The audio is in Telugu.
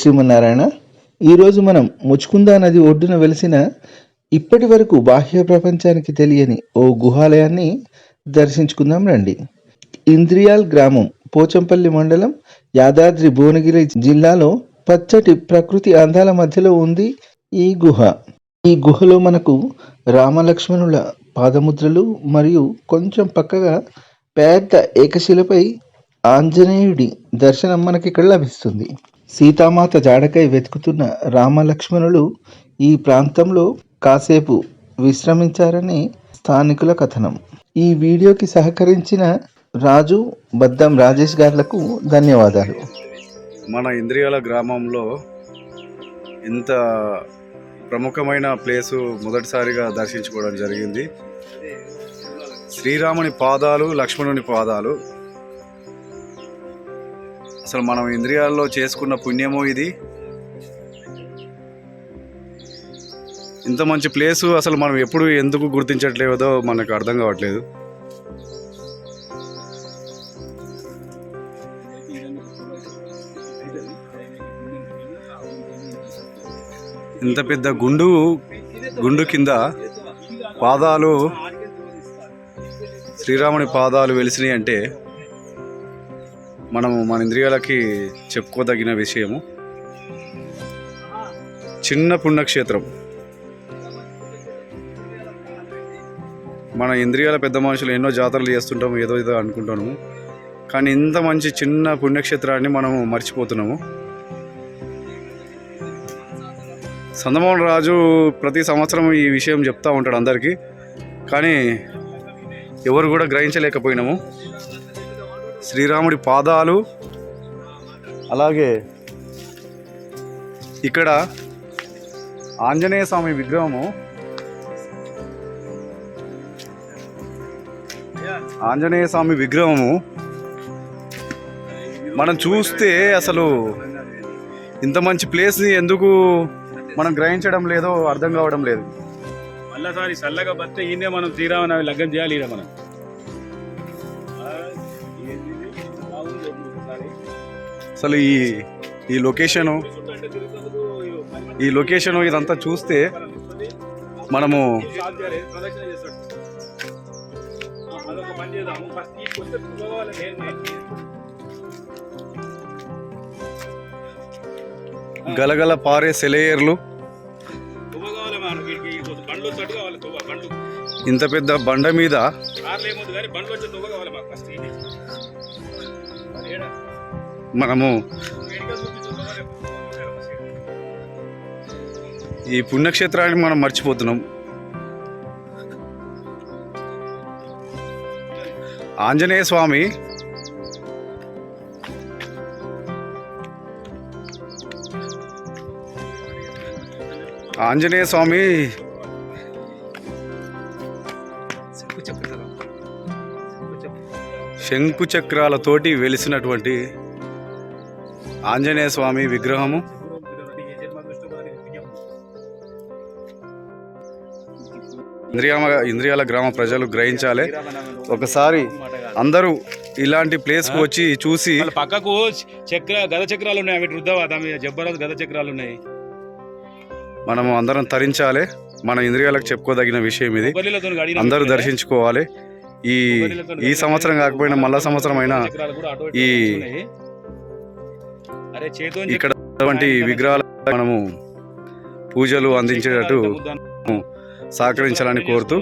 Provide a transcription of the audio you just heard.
శ్రీమన్నారాయణ ఈరోజు మనం ముచ్చుకుందా నది ఒడ్డున వెలిసిన ఇప్పటి వరకు బాహ్య ప్రపంచానికి తెలియని ఓ గుహాలయాన్ని దర్శించుకుందాం రండి. ఇంద్రియాల్ గ్రామం పోచంపల్లి మండలం యాదాద్రి భువనగిరి జిల్లాలో పచ్చటి ప్రకృతి అందాల మధ్యలో ఉంది ఈ గుహ. ఈ గుహలో మనకు రామలక్ష్మణుల పాదముద్రలు మరియు కొంచెం పక్కగా పెద్ద ఏకశిలపై ఆంజనేయుడి దర్శనం మనకి ఇక్కడ లభిస్తుంది. సీతామాత జాడకై వెతుకుతున్న రామలక్ష్మణులు ఈ ప్రాంతంలో కాసేపు విశ్రమించారని స్థానికుల కథనం. ఈ వీడియోకి సహకరించిన రాజు బద్దం రాజేష్ గారులకు ధన్యవాదాలు. మన ఇంద్రియాల గ్రామంలో ఇంత ప్రముఖమైన ప్లేసు మొదటిసారిగా దర్శించుకోవడం జరిగింది. శ్రీరాముని పాదాలు లక్ష్మణుని పాదాలు అసలు మనం ఇంద్రియాల్లో చేసుకున్న పుణ్యము ఇది. ఇంత మంచి ప్లేసు అసలు మనం ఎప్పుడు ఎందుకు గుర్తించట్లేదో మనకు అర్థం కావట్లేదు. ఇంత పెద్ద గుండు గుండు కింద పాదాలు శ్రీరాముని పాదాలు వెలిసినాయి అంటే మనము మన ఇంద్రియాలకి చెప్పుకోదగిన విషయము. చిన్న పుణ్యక్షేత్రం. మన ఇంద్రియాల పెద్ద మనుషులు ఎన్నో జాతరలు చేస్తుంటాము ఏదో ఏదో అనుకుంటాము. కానీ ఇంత మంచి చిన్న పుణ్యక్షేత్రాన్ని మనము మర్చిపోతున్నాము. సందమోహన్ రాజు ప్రతి సంవత్సరం ఈ విషయం చెప్తూ ఉంటాడు అందరికీ. కానీ ఎవరు కూడా గ్రహించలేకపోయినాము. శ్రీరాముడి పాదాలు. అలాగే ఇక్కడ ఆంజనేయ స్వామి విగ్రహము. ఆంజనేయ స్వామి విగ్రహము. మనం చూస్తే అసలు ఇంత మంచి ప్లేస్ని ఎందుకు మనం గ్రహించడం లేదో అర్థం కావడం లేదు. మళ్ళీ సారి చల్లగా బస్తే ఈయనే మనం శ్రీరామనవమి లగ్గం చేయాలి మనం. అసలు ఈ ఈ లొకేషను ఈ లొకేషను ఇదంతా చూస్తే మనము గలగల పారే సెలయేర్లు. ఇంత పెద్ద బండ మీద మనము ఈ పుణ్యక్షేత్రాన్ని మనం మర్చిపోతున్నాం. ఆంజనేయ స్వామి ఆంజనేయ స్వామి శంకు చక్రాలతోటి వెలిసినటువంటి ఆంజనేయ స్వామి విగ్రహము. ఇంద్రియామ ఇంద్రియాల గ్రామ ప్రజలు గ్రహించాలి. ఒకసారి అందరూ ఇలాంటి ప్లేస్కి వచ్చి చూసి పక్కకు చక్ర గద చక్రాలు ఉన్నాయి అవి రుద్దవా జబ్బరాజు గద చక్రాలు ఉన్నాయి మనము అందరం తరించాలి. మన ఇంద్రియాలకు చెప్పుకోదగిన విషయం ఇది. అందరూ దర్శించుకోవాలి. ఈ ఈ సంవత్సరం కాకపోయినా మళ్ళా సంవత్సరం అయినా ఈ ఇక్కడ అటువంటి విగ్రహాలు మనము పూజలు అందించేటట్టు సహకరించాలని కోరుతూ